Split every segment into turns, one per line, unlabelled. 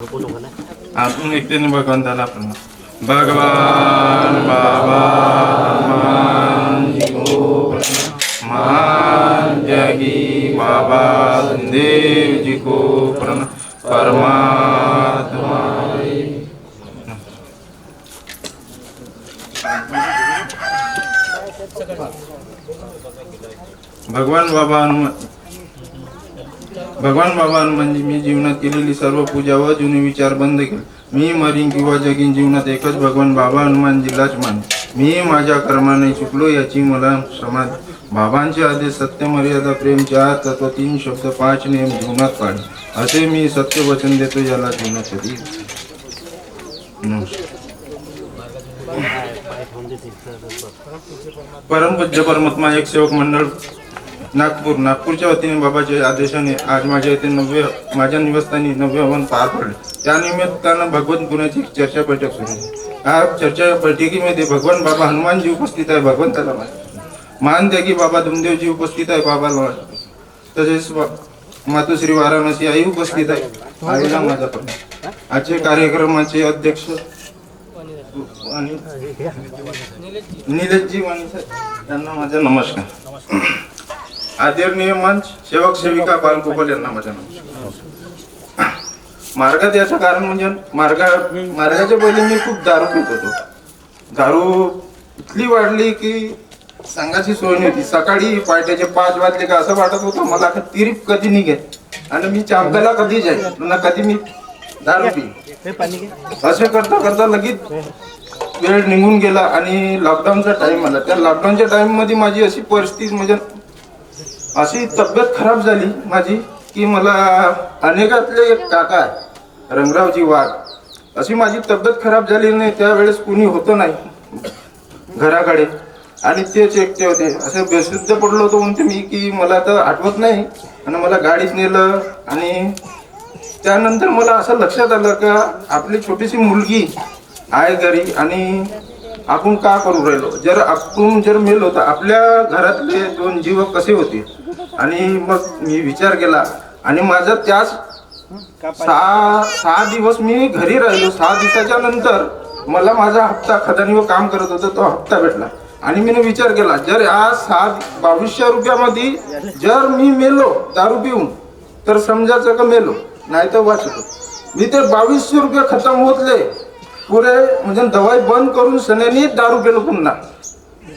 आपण एकट्याने भगवंताला आपण भगवान बाबा हनुमान जी को प्रणाम महान त्यागी बाबा देव जी को प्रणाम परमात्मा भगवान बाबा हनुमान भगवान बाबा म्हणजे मी जीवनात केलेली सर्व पूजा व जुने विचार बंद केले. मी मरीन किंवा जगीन जीवनात एकच भगवान बाबा हनुमान जिल्हाच मान मी माझ्या कर्माने चुकलो याची मला समाज बाबांचे आदेश सत्य मर्यादा प्रेम चार तत्व तीन शब्द पाच नियम जीवनात पाडे असे मी सत्य वचन देतो याला जीवनात कधी नमस्कार. परमपूज्य परमात्मा एक सेवक मंडळ नागपूर नागपूरच्या वतीने बाबाच्या आदेशाने आज माझ्या इथे नववे माझ्या निवासस्थानी नववे हवन पार पडले. त्यानिमित्तानं भगवंत गुणाची चर्चा बैठक सुरू झाली. या चर्चा बैठकीमध्ये भगवान बाबा हनुमानजी उपस्थित आहे भगवंताला मान मान त्यागी बाबा धुमदेवजी उपस्थित आहे बाबाला तसेच मातोश्री वाराणसी आई उपस्थित आहे. आईला माझा पण आजचे कार्यक्रमाचे अध्यक्ष आणि निलेशजी वाणी सर त्यांना माझा नमस्कार. आदरणीय मंच सेवक सेविका बालगोपाल यांना माझ्या मार्गात याचं कारण म्हणजे मार्गा मार्गाच्या पहिले मी खूप दारू पित होतो. दारू इतकी वाढली की सांगायची सोय नव्हती सकाळी पहाटेचे पाच वाजले का असं वाटत होतं मला का तिरीप कधी निघेल? आणि मी चांगला कधी जाईल? ना कधी मी दारू पी असे करता करता लगेच वेळ निघून गेला आणि लॉकडाऊनचा टाइम आला. त्या लॉकडाऊनच्या टाइममध्ये माझी अशी परिस्थिती म्हणजे अशी तब्येत खराब झाली माझी की मला अनेकातले एक काका आहे रंगरावजी वाघ अशी माझी तब्येत खराब झाली नाही त्यावेळेस कुणी होतं नाही घराकडे. आणि तेच एकटे होते. असे बेशुद्ध पडलो होतो म्हणते मी की मला आता आठवत नाही आणि मला गाडीत नेलं आणि त्यानंतर मला असं लक्षात आलं का आपली छोटीशी मुलगी आहे घरी आणि आपण का करू राहिलो? जर आपण जर मेलो तर आपल्या घरातले दोन जीव कसे होते? आणि मग मी विचार केला आणि माझा त्याच सहा सहा दिवस मी घरी राहिलो. सहा दिवसाच्या नंतर मला माझा हप्ता खदानीवर काम करत होता तो हप्ता भेटला. आणि मी विचार केला जर आज सहा बावीसशे रुपयामध्ये जर मी मेलो दारू पिऊन तर समजायचं का मेलो? नाही तर वाचतो. मी ते बावीसशे रुपये खतम होतले पुरे म्हणजे दवाई बंद करून सण्यानी दारू पेलो पुन्हा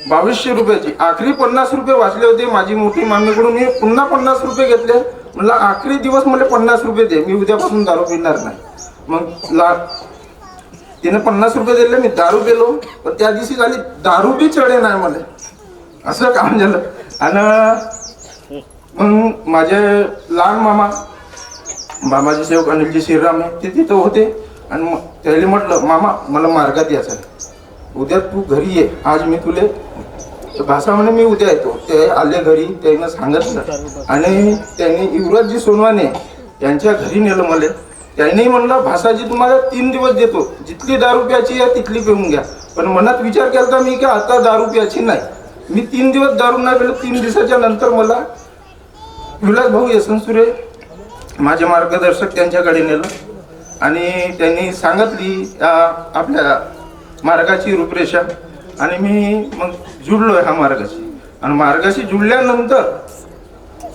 बावीसशे रुपयाची. आखरी पन्नास रुपये वाचले होते माझी मोठी मामीकडून. मी पुन्हा पन्नास रुपये घेतले. म्हणलं आखरी दिवस मला पन्नास रुपये दे. मी उद्यापासून दारू पिणार नाही. मग ला तिने पन्नास रुपये दिले मी दारू गेलो पण त्या दिवशी झाली दारू बी चढे नाही मला. असं काम झालं. आणि मग माझे लहान मामा बाबाजी सेवक अनिलजी श्रीराम आहे ते तिथं होते. आणि मग त्याला म्हटलं मामा मला मार्गात यायचं उद्या तू घरी ये. आज मी तुले भाषा म्हणे मी उद्या येतो. ते आले घरी त्यानं सांगितलं. आणि त्यांनी युवराजजी सोनवाने यांच्या घरी नेलं मला. त्यांनी म्हणलं भाषाजी तुम्हाला तीन दिवस देतो. जितली दारू या आहे तिथली पिऊन घ्या. पण मनात विचार केला मी की आता दारुप्याची नाही. मी तीन दिवस दारू नाही पेलो. तीन दिवसाच्या नंतर मला विलास भाऊ सुरे माझे मार्गदर्शक त्यांच्याकडे नेलं. आणि त्यांनी सांगितली या आपल्या मार्गाची रूपरेषा. आणि मी मग जुळलो ह्या मार्गाशी. आणि मार्गाशी जुळल्यानंतर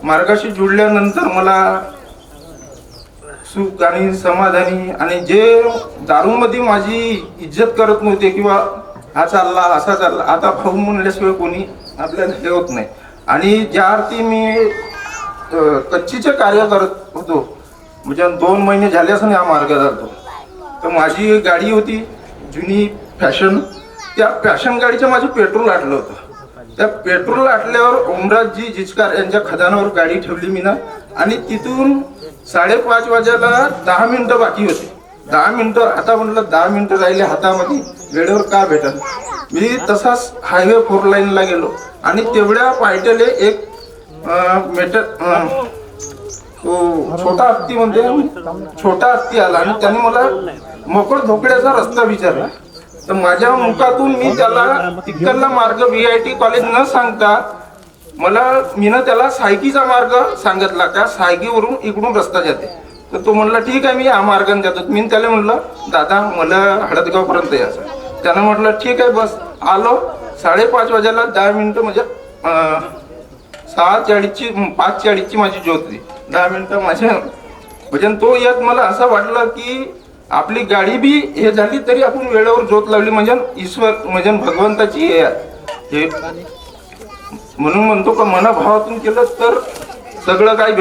मार्गाशी जुळल्यानंतर मला सुख आणि समाधानी आणि जे दारूमध्ये माझी इज्जत करत नव्हते किंवा हा चालला असा चालला आता भाऊ म्हणल्याशिवाय कोणी आपल्याला हे होत नाही. आणि ज्या अर्थी मी कच्चीचे कार्य करत होतो म्हणजे दोन महिने झाले असं हा मार्ग जातो तर माझी गाडी होती जुनी फॅशन. त्या फॅशन गाडीचं माझं पेट्रोल आटलं होतं. त्या पेट्रोल आटल्यावर ओमराजजी जिचकार यांच्या खदानावर गाडी ठेवली मी ना आणि तिथून साडेपाच वाजायला दहा मिनिटं बाकी होते. दहा मिनिटं आता म्हटलं दहा मिनिटं राहिले हातामध्ये. वेळेवर का भेटल मी तसाच हायवे फोर लाईनला गेलो. आणि तेवढ्या पायट्याले एक मेटर तो छोटा हत्ती म्हणजे छोटा हत्ती आला आणि त्याने मला मोकळ धोकड्याचा रस्ता विचारला. तर माझ्या मुखातून मी त्याला तिकडला मार्ग व्ही आय टी कॉलेज न सांगता मला मीनं त्याला सायकीचा मार्ग सांगितला. त्या सायकीवरून इकडून रस्ता जाते. तर तो म्हणला ठीक आहे मी या मार्गाने जातो. मी त्याला म्हणलं दादा मला हळदगावपर्यंत यायचं त्यानं म्हटलं ठीक आहे बस. आलो. साडेपाच वाजायला दहा मिनिटं म्हणजे सहा चाळीसची पाच चाळीसची माझी ज्योत होती. दहा मिनिटं माझ्या म्हणजे तो यात मला असं वाटलं की आपली गाडी बी हे झाली तरी आपण वेळेवर ज्योत लावली म्हणजे ईश्वर म्हणजे भगवंताची हे हे म्हणून म्हणतो का मनाभावातून केलं तर सगळं काही